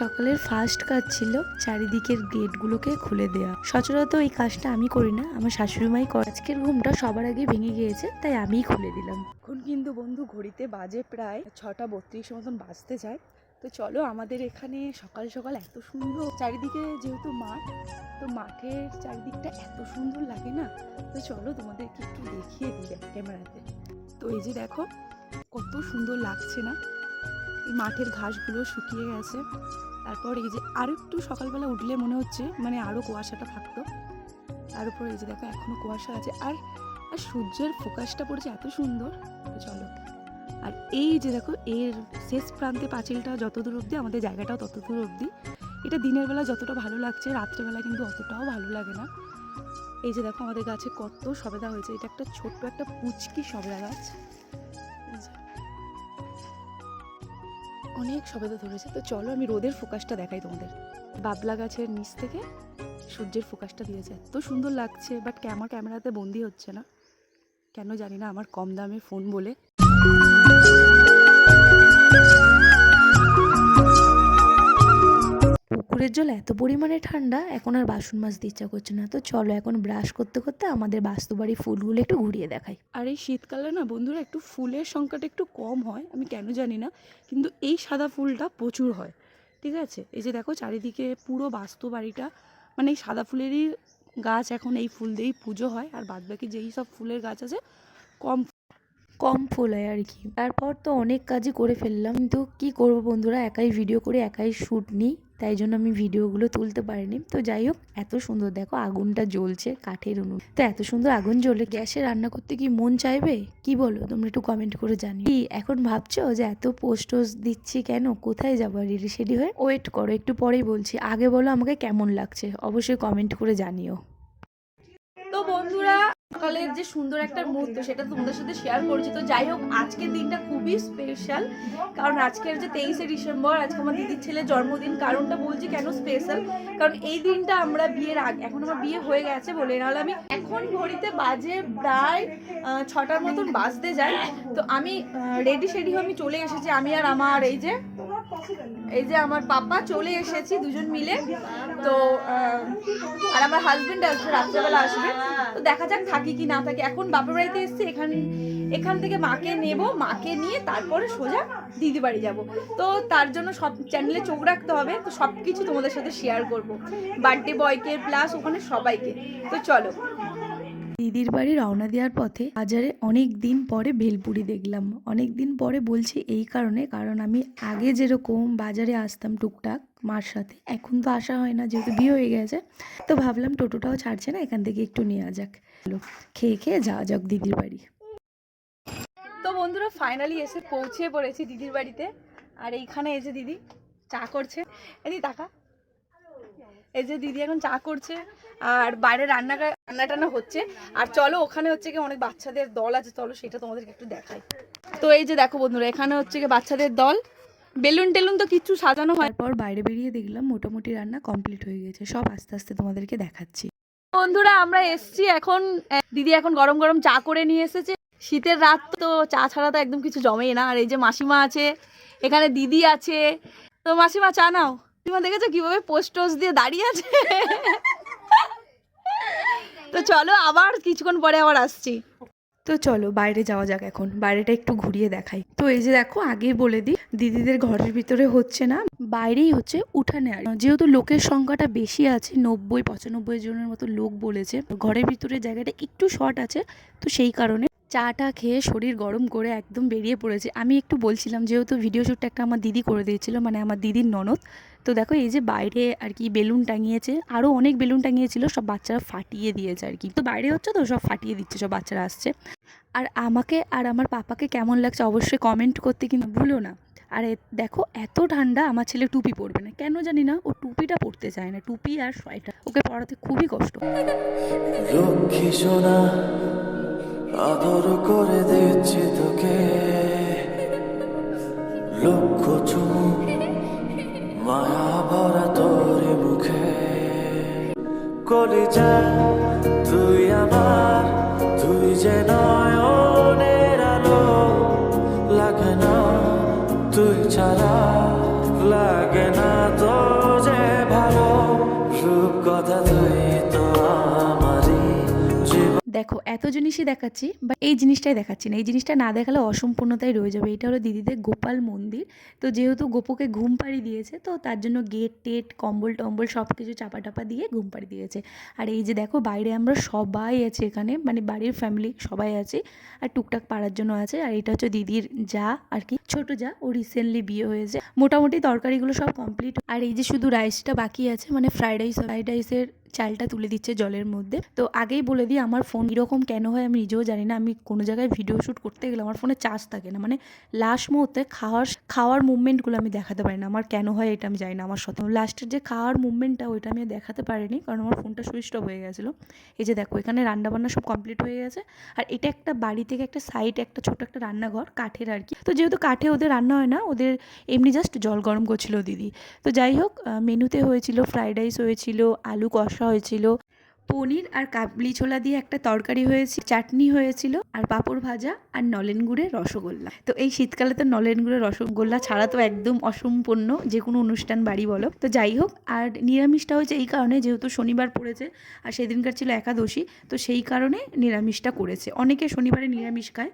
সকালের ফার্স্ট কাজ ছিল চারিদিকের গেটগুলোকে খুলে দেওয়া সচরাচর এই কাজটা আমি করি না, আমার শাশুড়ি মাই করে। আজকের ঘুমটা সবার আগে ভেঙে গিয়েছে, তাই আমিই খুলে দিলাম। এখন কিন্তু বন্ধু ঘড়িতে বাজে প্রায় ছটা বত্রিশ মতন বাজতে যায়। তো চলো আমাদের এখানে সকাল সকাল এত সুন্দর চারিদিকে যেহেতু মাঠ, তো মাঠের চারিদিকটা এত সুন্দর লাগে না? তো চলো তোমাদেরকে একটু দেখিয়ে দিই ক্যামেরাতে। তো এই যে দেখো, কত সুন্দর লাগছে না? মাঠের ঘাসগুলো শুকিয়ে গেছে। তারপর এই যে আরও একটু সকালবেলা উঠলে মনে হচ্ছে মানে আরও কুয়াশাটা থাকতো। তার উপর এই যে দেখো, এখনও কুয়াশা আছে। আর আর সূর্যের ফোকাসটা পড়েছে এত সুন্দর। চলো। আর এই যে দেখো, এর শেষ প্রান্তে পাঁচিলটা যত দূর অবধি, আমাদের জায়গাটাও তত দূর অবধি। এটা দিনের বেলা যতটা ভালো লাগছে রাত্রেবেলা কিন্তু অতটাও ভালো লাগে না। এই যে দেখো, আমাদের গাছে কত সবেদা হয়েছে। এটা একটা ছোট্ট একটা পুচকি সবেদা গাছ। অনেক সবেদা ধরেছে, তো চলো আমি রোদের ফোকাসটা দেখাই তোমাদের। বাবলা গাছের নিচ থেকে সূর্যের ফোকাসটা দিয়েছে এত সুন্দর লাগছে বাট আমার ক্যামেরাতে বন্দি হচ্ছে না। কেন জানি না, আমার কম দামে ফোন বলে পুকুরের জল এত পরিমাণে ঠান্ডা এখন আর বাসন মাছ মাজতে ইচ্ছা করছে না। তো চলো এখন ব্রাশ করতে করতে আমাদের বাস্তুবাড়ি ফুলগুলো একটু ঘুরিয়ে দেখাই। আর এই শীতকালে না বন্ধুরা একটু ফুলের সংখ্যাটা একটু কম হয় আমি কেন জানি না কিন্তু এই সাদা ফুলটা প্রচুর হয় ঠিক আছে? এই যে দেখো চারিদিকে পুরো বাস্তু বাড়িটা মানে এই সাদা ফুলেরই গাছ এখন এই ফুল দিয়েই পুজো হয় আর বাদবাকি যেই সব ফুলের গাছ আছে কম কম ফুল হয় আর কি। তারপর তো অনেক কাজই করে ফেললাম কিন্তু কি করব বন্ধুরা একাই ভিডিও করে একাই শ্যুট নিই। তাই জন্য আমি ভিডিওগুলো তুলতে পারিনি। তো যাই হোক, এত সুন্দর দেখো আগুনটা জ্বলছে কাঠের উনুন। তো এত সুন্দর আগুন জ্বলে গ্যাসে রান্না করতে কি মন চাইবে? কি বলো? তোমরা একটু কমেন্ট করে জানি কি, এখন ভাবছ যে এত পোস্ট দিচ্ছি কেন? কোথায় যাব? রেডি সেডি হয়ে? ওয়েট করো, একটু পরেই বলছি। আগে বলো আমাকে কেমন লাগছে? অবশ্যই কমেন্ট করে জানিও। তো বন্ধুরা সকালের যে সুন্দর একটা মুহূর্ত, সেটা তোমাদের সাথে শেয়ার করছি। তো যাই হোক, আজকের দিনটা খুবই স্পেশাল কারণ আজকের যে তেইশে ডিসেম্বর, আজকে আমার দিদির ছেলের জন্মদিন, কারণটা বলছি কেন স্পেশাল কারণ এই দিনটা আমরা বিয়ের আগে, এখন আমার বিয়ে হয়ে গেছে বলে, নাহলে আমি এখন ঘড়িতে বাজে প্রায় ছটার মতন বাজতে যাই তো আমি রেডি সেডি হয়ে আমি চলে এসেছি। আমি আর আমার এই যে এই যে আমার পাপা, চলে এসেছি দুজন মিলে। তো আর আমার হাজবেন্ড আসবে, রাত্রেবেলা আসবে। তো দেখা যাক থাকি কি না থাকি। এখন বাপের বাড়িতে এসেছি, এখান এখান থেকে মাকে নেব, মাকে নিয়ে তারপরে সোজা দিদি বাড়ি যাব। তো তার জন্য সব চ্যানেলে চোখ রাখতে হবে, তো সব কিছু তোমাদের সাথে শেয়ার করব। বার্থডে বয়কে প্লাস ওখানে সবাইকে। তো চলো। দিদির বাড়ি রওনা দেওয়ার পথে বাজারে অনেক দিন পরে ভেলপুরি দেখলাম। অনেক দিন পরে বলছি এই কারণে, কারণ আমি আগে যেরকম বাজারে আসতাম টুকটাক মার সাথে, এখন তো আসা হয় না, যেহেতু বিয়ে হয়ে গেছে, তো ভাবলাম টোটোটাও ছাড়ছে না, এখান থেকে একটু নেওয়া যাক। খেয়ে খেয়ে যাওয়া যাক দিদির বাড়ি। তো বন্ধুরা ফাইনালি এসে পৌঁছে পড়েছি দিদির বাড়িতে। আর এইখানে এসে দিদি চা করছে। এদি টাকা এই যে দিদি এখন চা করছে। আর বাইরে রান্না রান্না টান্না হচ্ছে। আর চলো ওখানে হচ্ছে কি অনেক বাচ্চাদের দল আছে। চলো সেটা তোমাদেরকে একটু দেখাই। তো এই যে দেখো বন্ধুরা এখানে হচ্ছে কি বাচ্চাদের দল। বেলুন টেলুন তো কিচ্ছু সাজানো হয় পর বাইরে বেরিয়ে দেখলাম মোটামুটি রান্না কমপ্লিট হয়ে গেছে। সব আস্তে আস্তে তোমাদেরকে দেখাচ্ছি। বন্ধুরা আমরা এসছি এখন। দিদি এখন গরম গরম চা করে নিয়ে এসেছে। শীতের রাত তো চা ছাড়া তো একদম কিছু জমেই না। আর এই যে মাসিমা আছে এখানে দিদি আছে। তো মাসিমা চা নাও। মাসিমা দেখেছ কীভাবে পোস্ট টোস্ট দিয়ে দাঁড়িয়ে আছে? তো চলো আবার কিছুক্ষণ পরে আবার আসছি। তো চলো, বাইরে যাওয়া যাক এখন। বাইরেটা একটু ঘুরিয়ে দেখাই। তো এই যে দেখো, আগেই বলে দিই, দিদিদের ঘরের ভিতরে হচ্ছে না, বাইরেই হচ্ছে উঠানে আর। যেহেতু লোকের সংখ্যাটা বেশি আছে, নব্বই, পঁচানব্বই জনের মতো লোক বলেছে, ঘরের ভিতরে জায়গাটা একটু শর্ট আছে, তো সেই কারণে চাটা খেয়ে শরীর গরম করে একদম বেরিয়ে পড়েছে। আমি একটু বলছিলাম, যেহেতু ভিডিও শ্যুটটা একটা আমার দিদি করে দিয়েছিল মানে আমার দিদির ননদ। তো দেখো, এই যে বাইরে আর কি বেলুন টাঙিয়েছে আরও অনেক বেলুন টাঙিয়েছিল, সব বাচ্চারা ফাটিয়ে দিয়েছে আর কি। তো বাইরে হচ্ছে তো, সব ফাটিয়ে দিচ্ছে, সব বাচ্চারা আসছে। আর আমাকে আর আমার পাপাকে কেমন লাগছে অবশ্যই কমেন্ট করতে কিন্তু ভুলো না। আর দেখো, এত ঠান্ডা আমার ছেলে টুপি পরবে না। কেন জানি না, ও টুপিটা পরতে চায় না, টুপি আর সোয়েটার। ওকে পড়াতে খুবই কষ্ট। আদর করে দিচ্ছি তোকে। লক্ষ চুমু, মায়া ভরা তোর মুখে। কলিজা, তুই আমার, তুই যে নয়নের আলো, লাগে না, তুই ছাড়া, লাগে না তো কথা তুই তো আমারই জীবন দেখো, এত জিনিসই দেখাচ্ছি বা এই জিনিসটাই দেখাচ্ছি না। এই জিনিসটা না দেখালে অসম্পূর্ণতাই রয়ে যাবে। এটা হলো দিদিদের গোপাল মন্দির। তো যেহেতু গোপুকে ঘুম পাড়ি দিয়েছে, তো তার জন্য গেট, টেট, কম্বল, টম্বল সব কিছু চাপা টাপা দিয়ে ঘুম পাড়ি দিয়েছে। আর এই যে দেখো, বাইরে আমরা সবাই আছি এখানে মানে বাড়ির ফ্যামিলি সবাই আছে, আর টুকটাক পাড়ার জন্য আছে। আর এটা হচ্ছে দিদির যা, আর কি, ছোট যা, ও রিসেন্টলি বিয়ে হয়েছে। মোটামুটি তরকারিগুলো সব কমপ্লিট আর এই যে শুধু রাইসটা বাকি আছে মানে ফ্রাইড রাইস ফ্রাইড রাইসের চালটা তুলে দিচ্ছে জলের মধ্যে। তো আগেই বলে দিই, আমার ফোন এরকম কেন হয় আমি নিজেও জানি না। আমি কোনো জায়গায় ভিডিও শ্যুট করতে গেলে আমার ফোনে চার্জ থাকে না। মানে লাস্ট মুহূর্তে খাওয়ার খাওয়ার মুভমেন্টগুলো আমি দেখাতে পারি না। আমার কেন হয় এটা আমি জানি না আমার সাথে লাস্টের যে খাওয়ার মুভমেন্টটা, ওইটা আমি দেখাতে পারিনি কারণ আমার ফোনটা সুইচ অফ হয়ে গেছিল। এই যে দেখো, এখানে রান্নাবান্না সব কমপ্লিট হয়ে গেছে। আর এটা একটা বাড়ি থেকে একটা সাইড একটা ছোট একটা রান্নাঘর, কাঠের আর কি। তো যেহেতু কাঠে ওদের রান্না হয় না, ওদের এমনি জাস্ট জল গরম করছিল দিদি। তো যাই হোক মেনুতে হয়েছিল ফ্রাইড রাইস হয়েছিল আলু কষা হয়েছিল। পনির আর কাবলি ছোলা দিয়ে একটা তরকারি হয়েছিল, চাটনি হয়েছিল, আর পাঁপড় ভাজা আর নলেন গুড়ের রসগোল্লা। তো এই শীতকালে তো নলেন গুড়ের রসগোল্লা ছাড়া তো একদম অসম্পূর্ণ যে কোনো অনুষ্ঠান বাড়ি বলো। তো যাই হোক, আর নিরামিষটা হয়েছে এই কারণে যেহেতু শনিবার পড়েছে আর সেদিনকার ছিল একাদশী, তো সেই কারণে নিরামিষটা করেছে। অনেকে শনিবারে নিরামিষ খায়।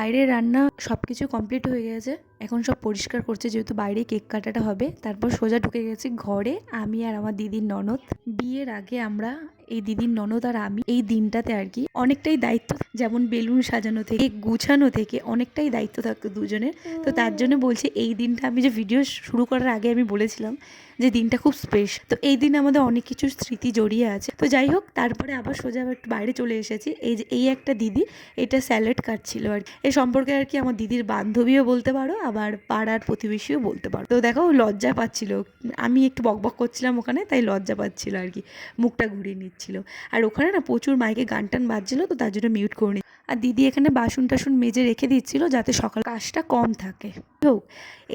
বাইরে রান্না সব কিছু কমপ্লিট হয়ে গেছে। এখন সব পরিষ্কার করছে, যেহেতু বাইরে কেক কাটাটা হবে। তারপর সোজা ঢুকে গেছি ঘরে, আমি আর আমার দিদির ননদ। বিয়ের আগে আমরা, এই দিদির ননদ আর আমি, এই দিনটাতে আর কি অনেকটাই দায়িত্ব, যেমন বেলুন সাজানো থেকে গুছানো থেকে অনেকটাই দায়িত্ব থাকতো দুজনের। তো তার জন্য বলছি, এই দিনটা আমি যে ভিডিও শুরু করার আগে আমি বলেছিলাম যে দিনটা খুব স্পেশ তো এই দিন আমাদের অনেক কিছু স্মৃতি জড়িয়ে আছে। তো যাই হোক, তারপরে আবার সোজা একটু বাইরে চলে এসেছি। এই যে, এই একটা দিদি, এটা স্যালাড কাটছিল আর। এই সম্পর্কে আর কি আমার দিদির বান্ধবীও বলতে পারো, আবার পাড়ার প্রতিবেশীও বলতে পারো। তো দেখো লজ্জা পাচ্ছিল। আমি একটু বকবক করছিলাম ওখানে, তাই লজ্জা পাচ্ছিল আর কি। মুখটা ঘুরিয়ে নিচ্ছিল। আর ওখানে না প্রচুর মাইকে গান টান বাজছিল, তো তার জন্য মিউট করে নি। আর দিদি এখানে বাসন টাসন মেজে রেখে দিচ্ছিল যাতে সকাল কাজটা কম থাকে। হোক,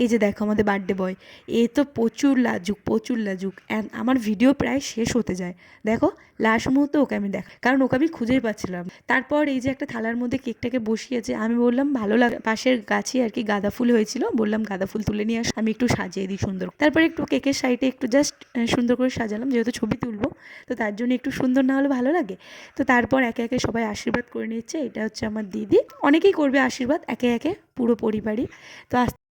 এই যে দেখো আমাদের বার্থডে বয় এ তো প্রচুর লাজুক প্রচুর লাজুক। And আমার ভিডিও প্রায় শেষ হতে যায়। দেখো লাস্ট মুহূর্তে ওকে আমি দেখ, কারণ ওকে আমি খুঁজেই পাচ্ছিলাম। তারপর এই যে একটা থালার মধ্যে কেকটাকে বসিয়েছে, আমি বললাম, ভালো লাগে পাশের গাছে আর কি গাঁদা ফুল হয়েছিল, বললাম, গাঁদা ফুল তুলে নিয়ে আস, আমি একটু সাজিয়ে দিই সুন্দর তারপরে একটু কেকের সাইডে একটু জাস্ট সুন্দর করে সাজালাম, যেহেতু ছবি তুলবো, তো তার জন্য একটু সুন্দর না হলে ভালো লাগে। তো তারপর একে একে সবাই আশীর্বাদ করে নিচ্ছে, এটা হচ্ছে আমার দিদি। অনেকেই করবে আশীর্বাদ একে একে পুরো পরিবারই। তো আস্তে